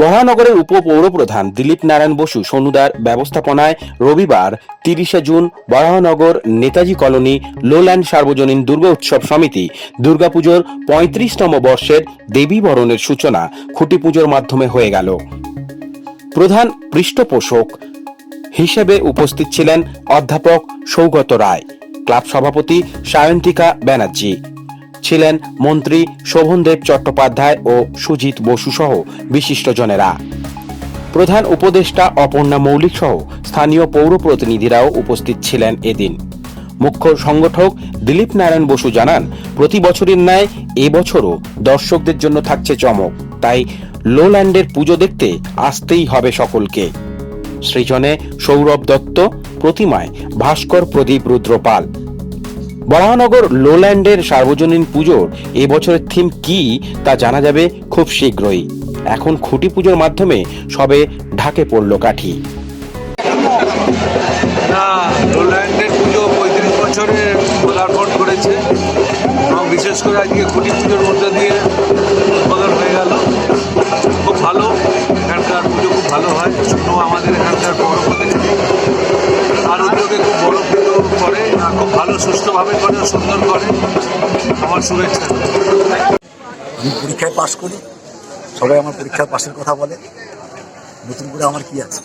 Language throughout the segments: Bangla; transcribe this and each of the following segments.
মহানগরের উপপৌরপ্রধান দিলীপ নারায়ণ বসু সোনুদার ব্যবস্থাপনায় রবিবার তিরিশে June Baranagar Netaji colony lowland সার্বজনীন দুর্গা উৎসব সমিতি দুর্গাপুজোর পঁয়ত্রিশতম বর্ষের দেবী বরণের সূচনা খুঁটি পুজোর মাধ্যমে হয়ে গেল। প্রধান পৃষ্ঠপোষক হিসেবে উপস্থিত ছিলেন অধ্যাপক সৌগত রায়, ক্লাব সভাপতি সায়ন্তিকা ব্যানার্জি ছিলেন মন্ত্রী শোভনদেব চট্টোপাধ্যায় ও সুজিত বসু সহ বিশিষ্টজনেরা। প্রধান উপদেষ্টা অপর্ণা মৌলিক সহ স্থানীয় পৌর প্রতিনিধিরাও উপস্থিত ছিলেন এদিন। মুখ্য সংগঠক দিলীপ নারায়ণ বসু জানান, প্রতি বছরের ন্যায় এবছরও দর্শকদের জন্য থাকছে চমক, তাই লোল্যান্ডের পুজো দেখতে আসতেই হবে সকলকে। সৃজনে সৌরভ দত্ত, প্রতিমায় ভাস্কর প্রদীপ রুদ্রপাল। বরাহনগর লোল্যান্ডের সার্বজনীন পুজোর এবছরের থিম কি তা জানা যাবে খুব শীঘ্রই। এখন খুঁটি পুজোর মাধ্যমে সবে ঢাকে পড়ল কাঠি। না রোল্যান্ডের পুজো পঁয়ত্রিশ বছরে পদার্পণ বিশেষ করে আজকে খুঁটি পুজোর মধ্যে দিয়ে উদ্বোধন হয়ে গেল। খুব ভালো, এখানকার পুজো খুব ভালো হয়। শুনো আমাদের এখানকার ভালো সুস্থভাবে করে সুন্দর করে আমার শুভেচ্ছা। আমি পরীক্ষায় পাশ করি সবাই আমার পরীক্ষায় পাশের কথা বলে নতুন করে আমার কি আছে?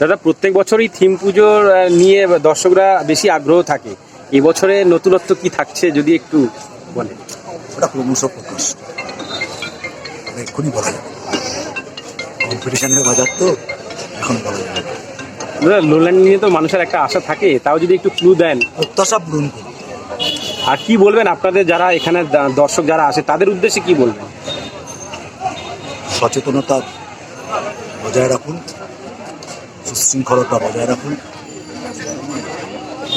দাদা প্রত্যেক বছরই থিম পুজোর নিয়ে দর্শকরা বেশি আগ্রহ থাকে। এবছরে নতুনত্ব কি থাকছে যদি একটু বলে ওটা ক্রমশ প্রকাশ। এক্ষুনি বলা যাবে। কম্পিটিশনের বাজার তো এখন বলা যাবে। না। দাদা লোল্যান্ড নিয়ে তো মানুষের একটা আশা থাকে তাও যদি একটু ক্লু দেন। প্রত্যাশা পূরণ করি আর কি বলবেন আপনাদের যারা এখানে দর্শক যারা আসে তাদের উদ্দেশ্যে কি বলবেন? সচেতনতা বজায় রাখুন সুশৃঙ্খলতা বজায় রাখুন।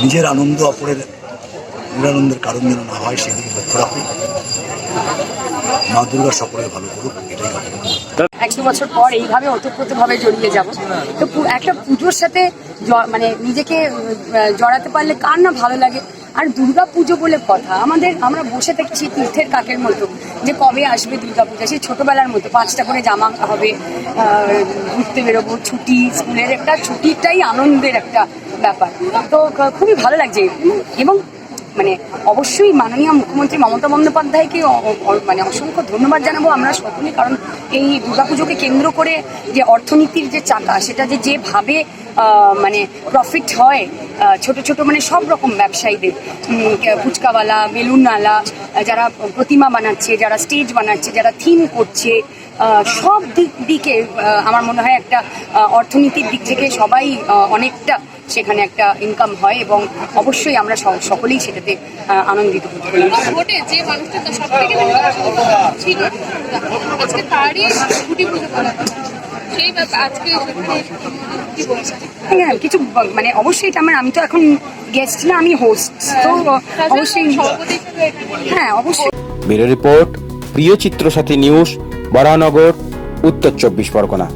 নিজের আনন্দ অপরের নিরানন্দের কারণ যেন না হয় সেদিকে লক্ষ্য রাখুন। মা দুর্গা সকলের ভালো করুক, এটাই এক দু বছর পর এইভাবে ওতপ্রোতভাবে জড়িয়ে যাব। তো একটা পুজোর সাথে মানে নিজেকে জড়াতে পারলে কার না ভালো লাগে? আর দুর্গা পুজো বলে কথা, আমাদের, আমরা বসে থাকি সেই তীর্থের কাকের মতো, যে কবে আসবে দুর্গা পূজা? সেই ছোটবেলার মতো, পাঁচটা করে জামা হবে ঘুরতে বেরোবো, ছুটি, স্কুলের একটা ছুটিটাই আনন্দের একটা ব্যাপার। তো খুবই ভালো লাগছে। এবং মানে অবশ্যই মাননীয় মুখ্যমন্ত্রী মমতা বন্দ্যোপাধ্যায়কে মানে অসংখ্য ধন্যবাদ জানাব আমরা সকলে কারণ এই দুর্গাপুজোকে কেন্দ্র করে যে অর্থনীতির যে চাকা, সেটা যে যেভাবে মানে প্রফিট হয় ছোট ছোট মানে সব রকম ব্যবসায়ীদের। ফুচকাওয়ালা বেলুনওয়ালা যারা প্রতিমা বানাচ্ছে, যারা স্টেজ বানাচ্ছে, যারা থিম করছে সব দিক দিকে আমার মনে হয় একটা অর্থনীতির দিক থেকে সবাই অনেকটা সেখানে একটা ইনকাম হয় এবং অবশ্যই আমরা সকলেই সেটাতে আনন্দিত মানুষটা হয়। সেই আজকে কি বলছেন? হ্যাঁ কিছু মানে অবশ্যই এটা আমার আমি তো এখন গেস্ট না আমি হোস্ট তো অবশ্যই সভাপতি হ্যাঁ অবশ্যই। ব্যুরো রিপোর্ট প্রিয় চিত্রসাথী নিউজ বরানগর উত্তর চব্বিশ পরগনা।